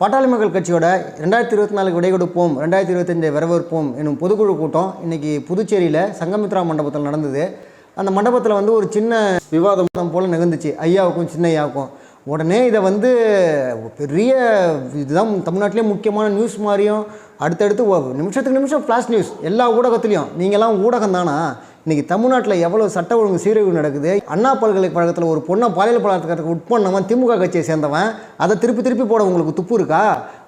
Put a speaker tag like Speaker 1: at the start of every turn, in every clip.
Speaker 1: பாட்டாளி மக்கள் கட்சியோட ரெண்டாயிரத்தி இருபத்தி நாலுக்கு விடை கொடுப்போம் ரெண்டாயிரத்தி இருபத்தஞ்சை வரவேற்போம் எனும் பொதுக்குழு கூட்டம் இன்னைக்கு புதுச்சேரியில் சங்கமித்ரா மண்டபத்தில் நடந்தது. அந்த மண்டபத்தில் வந்து ஒரு சின்ன விவாதம் போல் நிகழ்ந்துச்சு. ஐயாவுக்கும் சின்ன ஐயாவுக்கும் உடனே இதை வந்து பெரிய இதுதான் தமிழ்நாட்டிலே முக்கியமான நியூஸ் மாதிரியும் அடுத்தடுத்து நிமிஷத்துக்கு நிமிஷம் ஃப்ளாஷ் நியூஸ் எல்லா ஊடகத்துலேயும். நீங்களாம் ஊடகம் தானா இன்றைக்கி தமிழ்நாட்டில் எவ்வளோ சட்ட ஒழுங்கு சீரழிவு நடக்குது? அண்ணா பல்கலைக்கழகத்தில் ஒரு பொண்ணை பாலியல் பலாத்காரத்துக்கு உட்பண்ணவன் திமுக கட்சியை சேர்ந்தவன். அதை திருப்பி திருப்பி போட உங்களுக்கு துப்பு இருக்கா?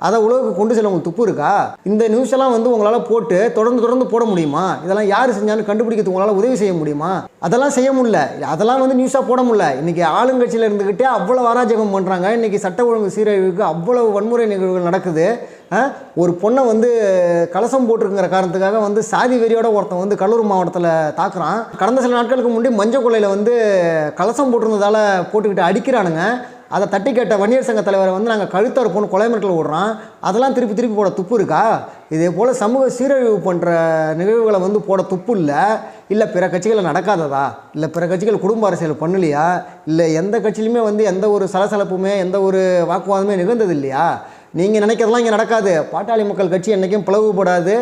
Speaker 1: அதை உலகுக்கு கொண்டு செல்ல உங்களுக்கு துப்பு இருக்கா? இந்த நியூஸ் எல்லாம் வந்து உங்களால் போட்டு தொடர்ந்து தொடர்ந்து போட முடியுமா? இதெல்லாம் யார் செஞ்சாலும் கண்டுபிடிக்கிறதுக்கு உங்களால் உதவி செய்ய முடியுமா? அதெல்லாம் செய்ய முடியல. அதெல்லாம் வந்து நியூஸாக போட முடியல. இன்றைக்கி ஆளுங்கட்சியில் இருந்துக்கிட்டே அவ்வளோ அராஜகம் பண்ணுறாங்க இன்றைக்கி சட்ட ஒழுங்கு சீரழிவுக்கு அவ்வளோ வன்முறை நிகழ்வுகள் நடக்குது. ஒரு பொண்ணை வந்து கலசம் போட்டிருக்கிற காரணத்துக்காக வந்து சாதி வெறியோட ஒருத்தன் வந்து கடலூர் மாவட்டத்தில் தாக்குறான். கடந்த சில நாட்களுக்கு முன்னாடி மஞ்சள் கொள்ளையில் வந்து கலசம் போட்டிருந்ததால் போட்டுக்கிட்டு அடிக்கிறானுங்க. அதை தட்டி கேட்ட வன்னியர் சங்க தலைவரை வந்து நாங்கள் கழுத்தார் பொண்ணு கொலை மிரட்டல் விடுறோம் அதெல்லாம் திருப்பி திருப்பி போட துப்பு இருக்கா? இதே போல் சமூக சீரழிவு பண்ணுற நிகழ்வுகளை வந்து போட துப்பு இல்லை. இல்லை பிற கட்சிகளில் நடக்காததா? இல்லை பிற கட்சிகள் குடும்ப அரசியல் பண்ணலையா? இல்லை எந்த கட்சியிலுமே வந்து எந்த ஒரு சலசலப்புமே எந்த ஒரு வாக்குவாதமே நிகழ்ந்தது இல்லையா? நீங்கள் நினைக்கிறதெல்லாம் இங்கே நடக்காது. பாட்டாளி மக்கள் கட்சி என்றைக்கும் பிளவுபடாது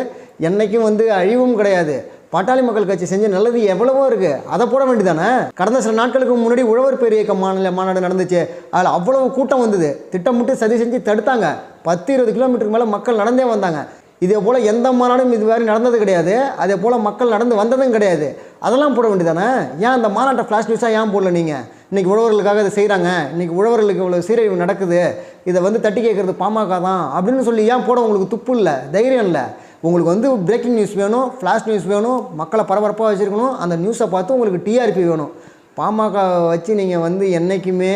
Speaker 1: என்றைக்கும் வந்து அழிவும் கிடையாது. பாட்டாளி மக்கள் கட்சி செஞ்ச நல்லது எவ்வளவோ இருக்குது அதை போட வேண்டியதானே கடந்த சில நாட்களுக்கு முன்னாடி உழவர் பேர் இயக்க மாநில மாநாடு நடந்துச்சு. அதில் அவ்வளவு கூட்டம் வந்தது. திட்டமிட்டு சதி செஞ்சு தடுத்தாங்க. பத்து இருபது கிலோமீட்டருக்கு மேலே மக்கள் நடந்தே வந்தாங்க. இதே போல் எந்த மாநாடும் இது மாதிரி நடந்தது கிடையாது. அதே போல் மக்கள் நடந்து வந்ததும் கிடையாது. அதெல்லாம் போட வேண்டியதானே ஏன் அந்த மாநாட்டை ஃப்ளாஷ் நியூஸாக ஏன் போடல நீங்கள் இன்றைக்கி உழவர்களுக்காக இதை செய்கிறாங்க இன்றைக்கி உழவர்களுக்கு இவ்வளோ சீரழிவு நடக்குது. இதை வந்து தட்டி கேட்குறது பாமக தான் அப்படின்னு சொல்லி ஏன் போட உங்களுக்கு துப்பு இல்லை? தைரியம் இல்லை. உங்களுக்கு வந்து பிரேக்கிங் நியூஸ் வேணும் ஃப்ளாஷ் நியூஸ் வேணும் மக்களை பரபரப்பாக வச்சுருக்கணும். அந்த நியூஸை பார்த்து உங்களுக்கு டிஆர்பி வேணும். பாமக வச்சு நீங்கள் வந்து என்றைக்குமே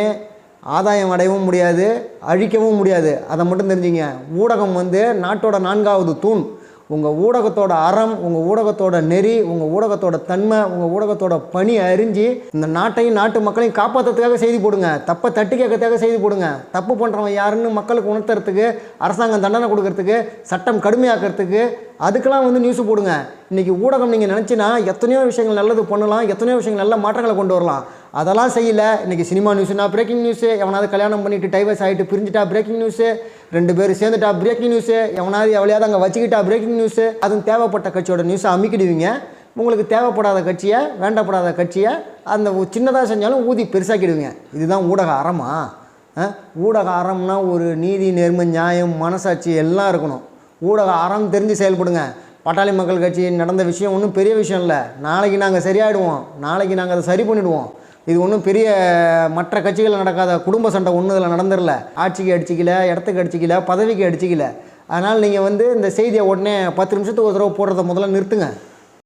Speaker 1: ஆதாயம் அடையவும் முடியாது அழிக்கவும் முடியாது. அதை மட்டும் தெரிஞ்சுங்க. ஊடகம் வந்து நாட்டோட நான்காவது தூண். உங்கள் ஊடகத்தோட அறம் உங்கள் ஊடகத்தோட நெறி உங்கள் ஊடகத்தோட தன்மை உங்கள் ஊடகத்தோட பணி அறிஞ்சு இந்த நாட்டையும் நாட்டு மக்களையும் காப்பாற்றுறதுக்காக செய்தி போடுங்க. தப்பை தட்டி கேட்கறதுக்காக செய்தி போடுங்க. தப்பு பண்ணுறவன் யாருன்னு மக்களுக்கு உணர்த்துறதுக்கு அரசாங்கம் தண்டனை கொடுக்கறதுக்கு சட்டம் கடுமையாக்கிறதுக்கு அதுக்கெல்லாம் வந்து நியூஸ் போடுங்க. இன்றைக்கி ஊடகம் நீங்கள் நினச்சினா எத்தனையோ விஷயங்கள் நல்லது பண்ணலாம் எத்தனையோ விஷயங்கள் நல்ல மாற்றங்களை கொண்டு வரலாம். அதெல்லாம் செய்யல. இன்றைக்கி சினிமா நியூஸ்னா பிரேக்கிங் நியூஸு எவனாவது கல்யாணம் பண்ணிட்டு டைவர்ஸ் ஆகிட்டு பிரிஞ்சுட்டா பிரேக்கிங் நியூஸு ரெண்டு பேர் சேர்ந்துட்டா பிரேக்கிங் நியூஸு எவனாவது எவ்வளையாவது அங்கே வச்சுக்கிட்டா பிரேக்கிங் நியூஸு அதுவும் தேவைப்பட்ட கட்சியோட நியூஸை அமுக்கிடுவீங்க. உங்களுக்கு தேவைப்படாத கட்சியை வேண்டப்படாத கட்சியை அந்த சின்னதாக செஞ்சாலும் ஊதி பெருசாக்கிடுவீங்க. இதுதான் ஊடக அறமா? ஊடக அறம்னா ஒரு நீதி நேர்மை நியாயம் மனசாட்சி எல்லாம் இருக்கணும். ஊடக அறம் தெரிஞ்சு செயல்படுங்க. பாட்டாளி மக்கள் கட்சி நடந்த விஷயம் ஒன்றும் பெரிய விஷயம் இல்லை. நாளைக்கு நாங்கள் சரியாயிடுவோம். நாளைக்கு நாங்கள் அதை சரி பண்ணிவிடுவோம் இது ஒன்றும் பெரிய மற்ற கட்சிகளில் நடக்காத குடும்ப சண்டை ஒன்றும் இதில் நடந்துடல. ஆட்சிக்கு அடிச்சிக்கல இடத்துக்கு அடிச்சிக்கல பதவிக்கு அடிச்சிக்கல. அதனால் நீங்கள் வந்து இந்த செய்தியை உடனே பத்து நிமிஷத்துக்கு ஒரு தடவை போடுறத முதல்ல நிறுத்துங்க.